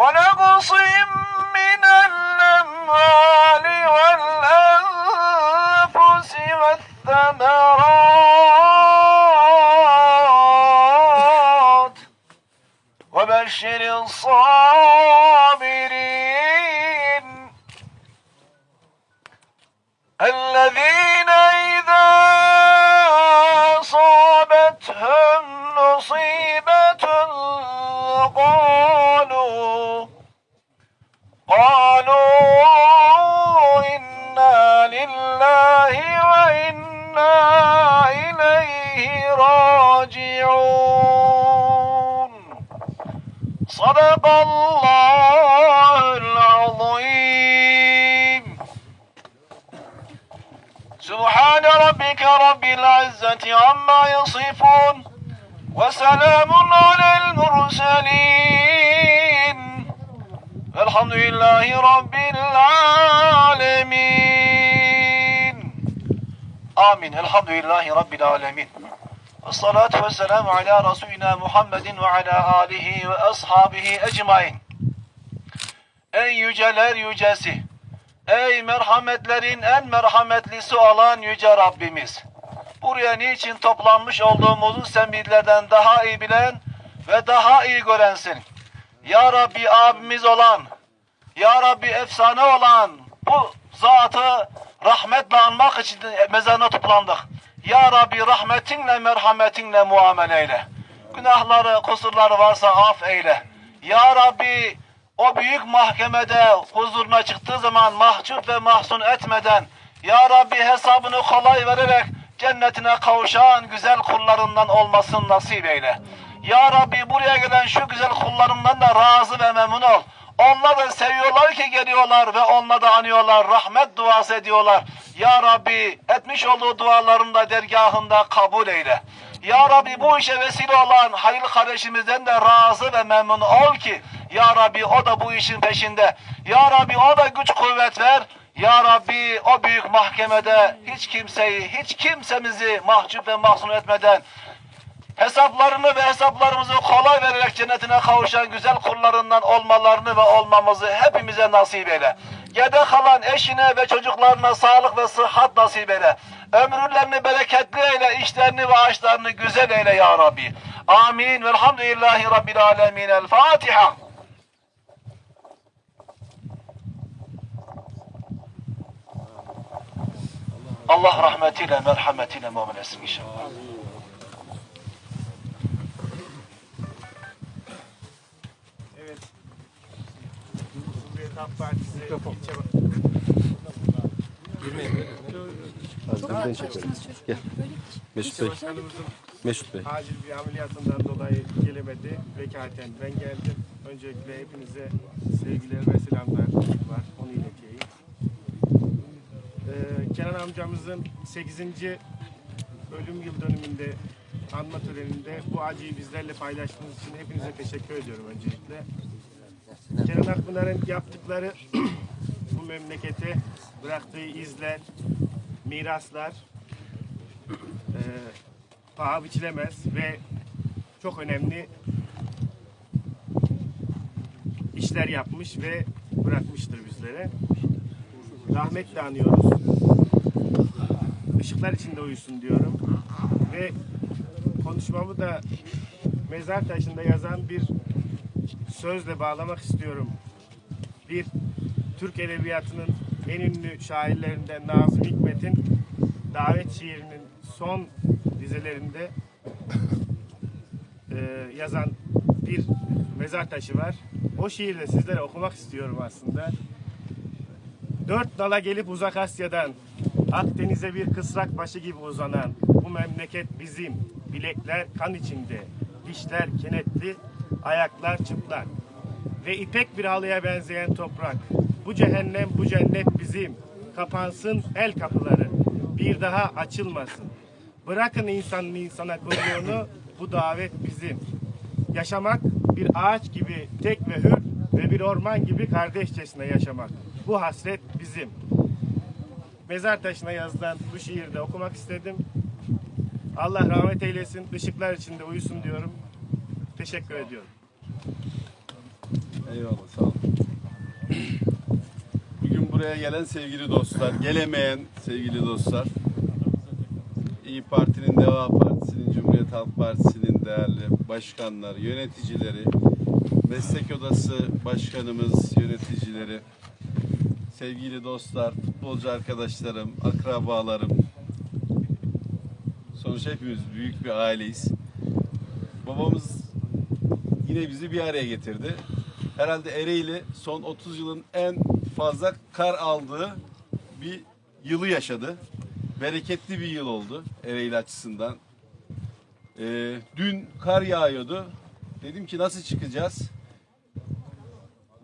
ونقص من الأموال والأنفس والثمرات. وبشر الصابرين الذين صدق الله العظيم. سبحان ربك رب العزة عما يصفون وسلام على المرسلين. الحمد لله رب العالمين. آمين. الحمد لله رب العالمين. Esselatu ve selamu ala Resulina Muhammedin ve ala alihi ve ashabihi ecmain. Ey yüceler yücesi, ey merhametlerin en merhametlisi olan yüce Rabbimiz. Buraya niçin toplanmış olduğumuzu sen bizlerden daha iyi bilen ve daha iyi görensin. Ya Rabbi abimiz olan, Ya Rabbi efsane olan bu zatı rahmetle anmak için mezarına toplandık. Ya Rabbi rahmetinle merhametinle muamele eyle. Günahları, kusurları varsa af eyle. Ya Rabbi o büyük mahkemede huzuruna çıktığı zaman mahcup ve mahzun etmeden Ya Rabbi hesabını kolay vererek cennetine kavuşan güzel kullarından olmasını nasip eyle. Ya Rabbi buraya gelen şu güzel kullarından da razı ve memnun ol. Onlar da seviyorlar ki geliyorlar ve onlar da anıyorlar, rahmet duası ediyorlar. Ya Rabbi etmiş olduğu dualarını da dergahında kabul eyle. Ya Rabbi bu işe vesile olan hayırlı kardeşimizden de razı ve memnun ol ki Ya Rabbi o da bu işin peşinde. Ya Rabbi o da güç kuvvet ver. Ya Rabbi o büyük mahkemede hiç kimseyi, hiç kimsemizi mahcup ve mahzun etmeden hesaplarını ve hesaplarımızı kolay vererek cennetine kavuşan güzel kullarından olmalarını ve olmamızı hepimize nasip eyle. Gede kalan eşine ve çocuklarına sağlık ve sıhhat nasip eyle. Ömürlerini bereketli eyle, işlerini ve ağaçlarını güzel eyle ya Rabbi. Amin. Velhamdülillahi Rabbil alemin. El Fatiha. Allah rahmetiyle, merhametiyle muamele etsin inşallah. Cumhuriyet Halk Partisi ilçe Arkamızdan çekelim. Gel. Mesut Bey. başkanımızın Mesut Bey. acil bir ameliyatından dolayı gelemedi. Vekaleten ben geldim. Öncelikle hepinize sevgiler ve selamlar var. Onu ileteyim. Ee, Kenan amcamızın 8. ölüm yıl dönümünde anma töreninde bu acıyı bizlerle paylaştığınız için hepinize teşekkür ediyorum öncelikle. Kenan Akpınar'ın yaptıkları bu memlekete bıraktığı izler, miraslar e, paha biçilemez ve çok önemli işler yapmış ve bırakmıştır bizlere. Rahmetle anıyoruz. Işıklar içinde uyusun diyorum. Ve konuşmamı da mezar taşında yazan bir sözle bağlamak istiyorum. Bir Türk Edebiyatı'nın en ünlü şairlerinden Nazım Hikmet'in davet şiirinin son dizelerinde e, yazan bir mezar taşı var. O şiirde sizlere okumak istiyorum aslında. Dört dala gelip uzak Asya'dan Akdeniz'e bir kısrak başı gibi uzanan bu memleket bizim. Bilekler kan içinde, dişler kenetli, ayaklar çıplak. Ve ipek bir halıya benzeyen toprak. Bu cehennem, bu cennet bizim. Kapansın el kapıları. Bir daha açılmasın. Bırakın insanın insana kuyruğunu, bu davet bizim. Yaşamak bir ağaç gibi tek ve hür ve bir orman gibi kardeşçesine yaşamak. Bu hasret bizim. Mezar taşına yazılan bu şiirde okumak istedim. Allah rahmet eylesin, ışıklar içinde uyusun diyorum. Teşekkür ediyorum. Eyvallah sağ olun. Bugün buraya gelen sevgili dostlar, gelemeyen sevgili dostlar, İyi Parti'nin, Deva Partisi'nin, Cumhuriyet Halk Partisi'nin değerli başkanları, yöneticileri, meslek odası başkanımız, yöneticileri, sevgili dostlar, futbolcu arkadaşlarım, akrabalarım, sonuç hepimiz büyük bir aileyiz. Babamız yine bizi bir araya getirdi. Herhalde Ereğli son 30 yılın en fazla kar aldığı bir yılı yaşadı. Bereketli bir yıl oldu Ereğli açısından. Ee, dün kar yağıyordu. Dedim ki nasıl çıkacağız?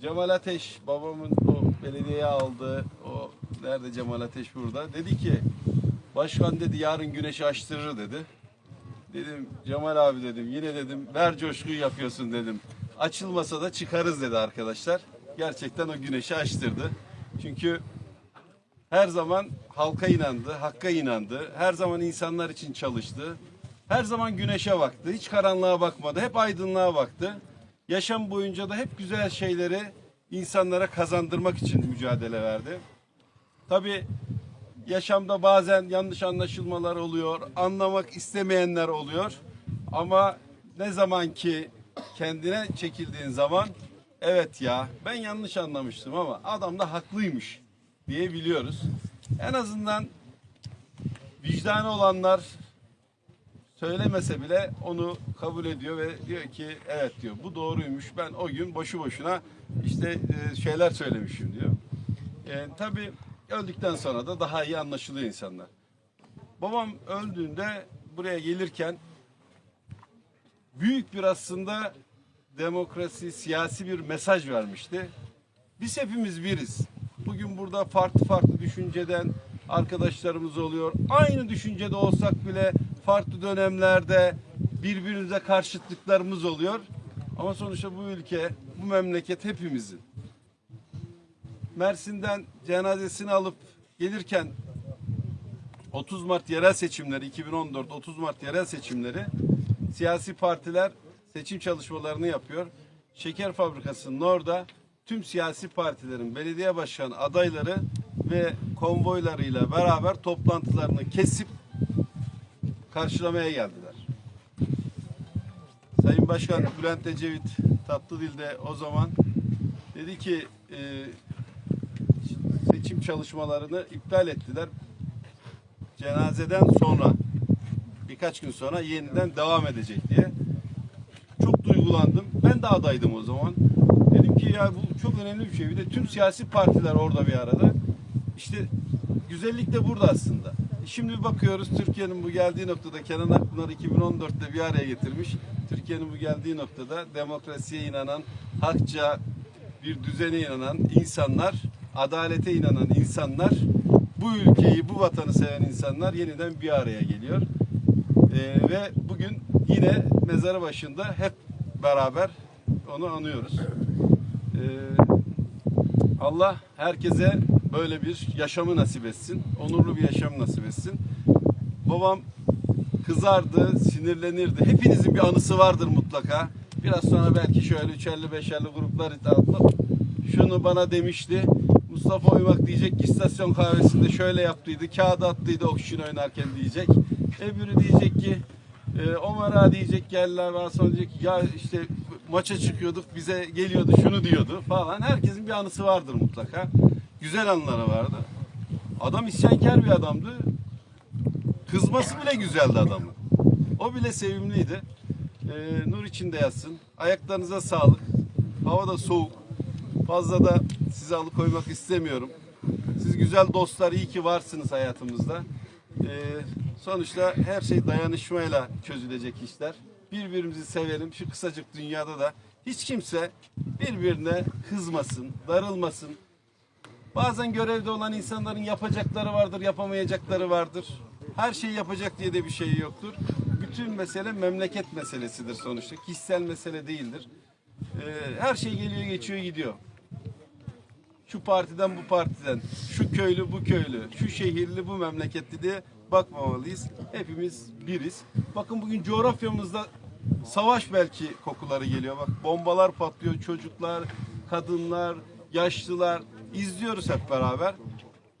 Cemal Ateş babamın o belediyeye aldığı o nerede Cemal Ateş burada dedi ki başkan dedi yarın güneşi açtırır dedi. Dedim Cemal abi dedim yine dedim ver coşkuyu yapıyorsun dedim. Açılmasa da çıkarız dedi arkadaşlar. Gerçekten o güneşi açtırdı. Çünkü her zaman halka inandı, hakka inandı. Her zaman insanlar için çalıştı. Her zaman güneşe baktı. Hiç karanlığa bakmadı. Hep aydınlığa baktı. Yaşam boyunca da hep güzel şeyleri insanlara kazandırmak için mücadele verdi. Tabii yaşamda bazen yanlış anlaşılmalar oluyor, anlamak istemeyenler oluyor. Ama ne zaman ki kendine çekildiğin zaman evet ya ben yanlış anlamıştım ama adam da haklıymış diyebiliyoruz. En azından vicdanı olanlar söylemese bile onu kabul ediyor ve diyor ki evet diyor bu doğruymuş ben o gün boşu boşuna işte e, şeyler söylemişim diyor. E, tabii öldükten sonra da daha iyi anlaşılıyor insanlar. Babam öldüğünde buraya gelirken büyük bir aslında demokrasi, siyasi bir mesaj vermişti. Biz hepimiz biriz. Bugün burada farklı farklı düşünceden arkadaşlarımız oluyor. Aynı düşüncede olsak bile farklı dönemlerde birbirimize karşıtlıklarımız oluyor. Ama sonuçta bu ülke, bu memleket hepimizin. Mersin'den cenazesini alıp gelirken 30 Mart yerel seçimleri 2014 30 Mart yerel seçimleri siyasi partiler seçim çalışmalarını yapıyor. Şeker fabrikasının orada tüm siyasi partilerin belediye başkan adayları ve konvoylarıyla beraber toplantılarını kesip karşılamaya geldiler. Sayın Başkan Bülent Ecevit Tatlıdil'de o zaman dedi ki e, çalışmalarını iptal ettiler. Cenazeden sonra birkaç gün sonra yeniden devam edecek diye. Çok duygulandım. Ben de adaydım o zaman. Dedim ki ya bu çok önemli bir şey. Bir de tüm siyasi partiler orada bir arada. İşte güzellik de burada aslında. Şimdi bakıyoruz Türkiye'nin bu geldiği noktada Kenan Akpınar 2014'te bir araya getirmiş. Türkiye'nin bu geldiği noktada demokrasiye inanan, hakça bir düzene inanan insanlar, adalete inanan insanlar, bu ülkeyi, bu vatanı seven insanlar yeniden bir araya geliyor. Ee, ve bugün yine mezarı başında hep beraber onu anıyoruz. Ee, Allah herkese böyle bir yaşamı nasip etsin. Onurlu bir yaşam nasip etsin. Babam kızardı, sinirlenirdi. Hepinizin bir anısı vardır mutlaka. Biraz sonra belki şöyle üçerli beşerli gruplar atmak. Şunu bana demişti. Mustafa Oymak diyecek ki istasyon kahvesinde şöyle yaptıydı. Kağıda attıydı okşun oynarken diyecek. Öbürü diyecek ki e, Ağa diyecek geldiler bana sonra diyecek ki, ya işte maça çıkıyorduk bize geliyordu şunu diyordu falan. Herkesin bir anısı vardır mutlaka. Güzel anıları vardı. Adam isyankar bir adamdı. Kızması bile güzeldi adamın. O bile sevimliydi. Ee, nur içinde yatsın. Ayaklarınıza sağlık. Hava da soğuk. Fazla da sizi alıkoymak istemiyorum. Siz güzel dostlar iyi ki varsınız hayatımızda. Ee, sonuçta her şey dayanışmayla çözülecek işler. Birbirimizi sevelim. Şu kısacık dünyada da hiç kimse birbirine kızmasın, darılmasın. Bazen görevde olan insanların yapacakları vardır, yapamayacakları vardır. Her şeyi yapacak diye de bir şey yoktur. Bütün mesele memleket meselesidir sonuçta. Kişisel mesele değildir. Ee, her şey geliyor, geçiyor, gidiyor. Şu partiden bu partiden, şu köylü bu köylü, şu şehirli bu memleketli diye bakmamalıyız. Hepimiz biriz. Bakın bugün coğrafyamızda savaş belki kokuları geliyor. Bak bombalar patlıyor, çocuklar, kadınlar, yaşlılar izliyoruz hep beraber.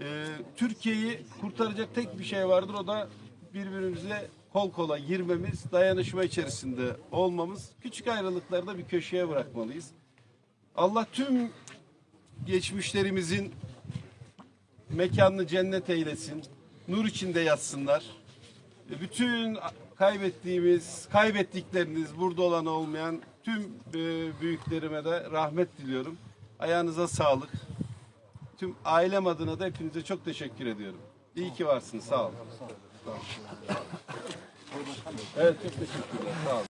Ee, Türkiye'yi kurtaracak tek bir şey vardır o da birbirimize kol kola girmemiz, dayanışma içerisinde olmamız. Küçük ayrılıkları da bir köşeye bırakmalıyız. Allah tüm geçmişlerimizin mekanını cennet eylesin. Nur içinde yatsınlar. E, Bütün kaybettiğimiz, kaybettikleriniz, burada olan olmayan tüm e, büyüklerime de rahmet diliyorum. Ayağınıza sağlık. Tüm ailem adına da hepinize çok teşekkür ediyorum. İyi ki varsınız. Sağ olun. Evet çok teşekkürler. Sağ olun.